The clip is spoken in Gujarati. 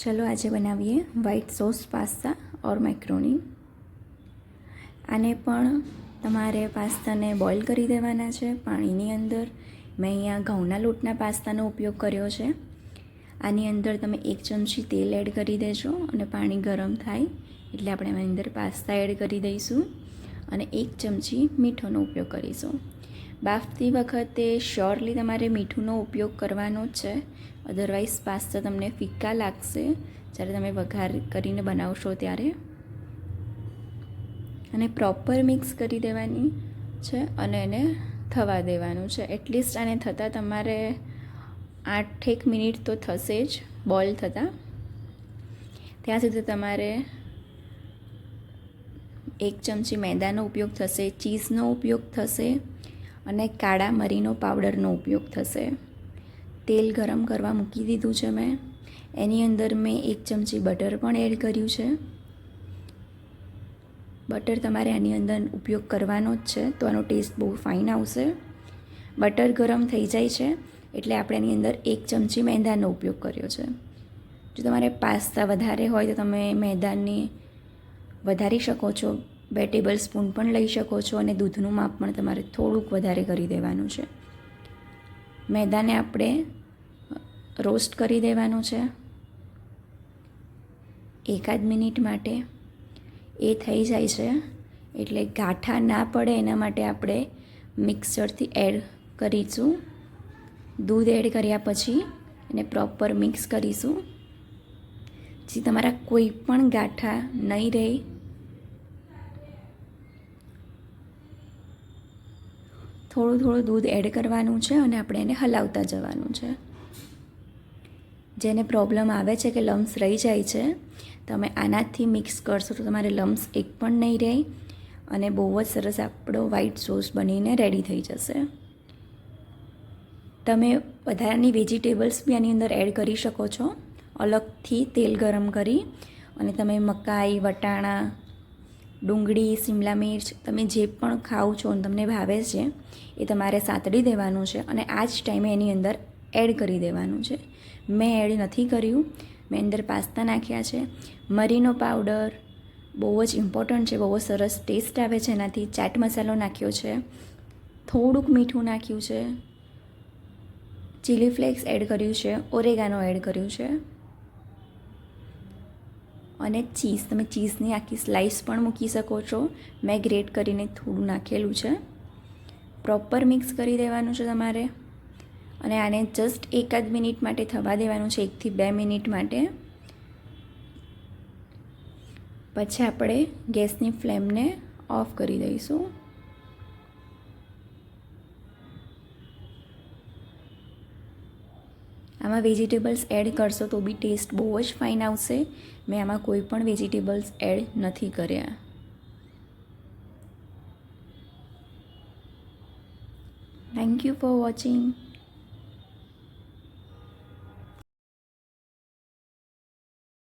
ચલો આજે બનાવીએ white sauce pasta or macaroni આને પણ તમારે પાસ્તાને બોઇલ કરી દેવાના છે પાણીની અંદર. મેં અહીંયા ઘઉંના લોટના પાસ્તાનો ઉપયોગ કર્યો છે. આની અંદર તમે એક ચમચી તેલ એડ કરી દેજો અને પાણી ગરમ થાય એટલે આપણે એની અંદર પાસ્તા એડ કરી દઈશું અને એક ચમચી મીઠોનો ઉપયોગ કરીશું. બાફતી વખતે શ્યોરલી તમારે મીઠુંનો ઉપયોગ કરવાનો છે. અધરવાઇઝ પાસ્તા તમને ફિક્કા લાગશે જ્યારે તમે વઘાર કરીને બનાવશો ત્યારે. અને પ્રોપર મિક્સ કરી દેવાની છે અને એને થવા દેવાનું છે. એટલીસ્ટ આને થતાં તમારે આઠેક મિનિટ તો થશે જ બોઇલ થતાં. ત્યાં સુધી તમારે એક ચમચી મેદાનો ઉપયોગ થશે, ચીઝનો ઉપયોગ થશે અને કાળા મરીનો પાવડરનો ઉપયોગ થશે. તેલ ગરમ કરવા મૂકી દીધું છે મેં. એની અંદર મેં એક ચમચી બટર પણ એડ કર્યું છે. બટર તમારે આની અંદર ઉપયોગ કરવાનો જ છે, તો આનો ટેસ્ટ બહુ ફાઇન આવશે. બટર ગરમ થઈ જાય છે, એટલે આપણે એની અંદર એક ચમચી મેંદાનો ઉપયોગ કર્યો છે. જો તમારે પાસ્તા વધારે હોય તો તમે મેદાની વધારી શકો છો. બે ટેબલ સ્પૂન પણ લઈ શકો છો અને દૂધનું માપ પણ તમારે થોડુંક વધારે કરી દેવાનું છે. મેદાને આપણે રોસ્ટ કરી દેવાનું છે. એકાદ મિનિટ માટે એ થઈ જાય છે. એટલે ગાંઠા ના પડે એના માટે આપણે મિક્સરથી એડ કરીશું. દૂધ એડ કર્યા પછી એને પ્રોપર મિક્સ કરીશું. જે તમારા કોઈ પણ ગાંઠા નહીં રહે થોડું થોડું દૂધ એડ કરવાનું છે અને આપણે એને હલાવતા જવાનું છે. જેને પ્રોબ્લેમ આવે છે કે લમ્સ રહી જાય છે, તમે આનાથી મિક્સ કરશો તો તમારે લમ્સ એક પણ નહીં રહે અને બહુ જ સરસ આપણો વ્હાઈટ સોસ બનીને રેડી થઈ જશે. તમે વધારાની વેજીટેબલ્સ બી આની અંદર એડ કરી શકો છો. અલગથી તેલ ગરમ કરી અને તમે મકાઈ, વટાણા ડુંગળી શિમલા મિર્ચ, તમે જે પણ ખાઓ છો અને તમને ભાવે છે, એ તમારે સાતડી દેવાનું છે અને આ જ ટાઈમે એની અંદર એડ કરી દેવાનું છે. મેં એડ નથી કર્યું, મેં અંદર પાસ્તા નાખ્યા છે, મરીનો પાવડર, બહુ જ ઇમ્પોર્ટન્ટ છે, બહુ જ સરસ ટેસ્ટ આવે છે એનાથી. ચાટ મસાલો નાખ્યો છે, થોડુંક મીઠું નાખ્યું છે ચીલી ફ્લેક્સ એડ કર્યું છે ઓરેગાનો એડ કર્યું છે. અને ચીઝ, તમે ચીઝની આખી સ્લાઇસ પણ મૂકી શકો છો. મેં ગ્રેટ કરીને થોડું નાખેલું છે. પ્રોપર મિક્સ કરી દેવાનું છે તમારે. અને આને જસ્ટ એકાદ મિનિટ માટે થવા દેવાનું છે, એકથી બે મિનિટ માટે. પછી આપણે ગેસની ફ્લેમને ઓફ કરી દઈશું. આમાં વેજીટેબલ્સ એડ કરશો તો બી ટેસ્ટ બહુ જ ફાઇન આવશે. મેં આમાં કોઈ પણ વેજીટેબલ્સ એડ નથી કર્યા. Thank you for watching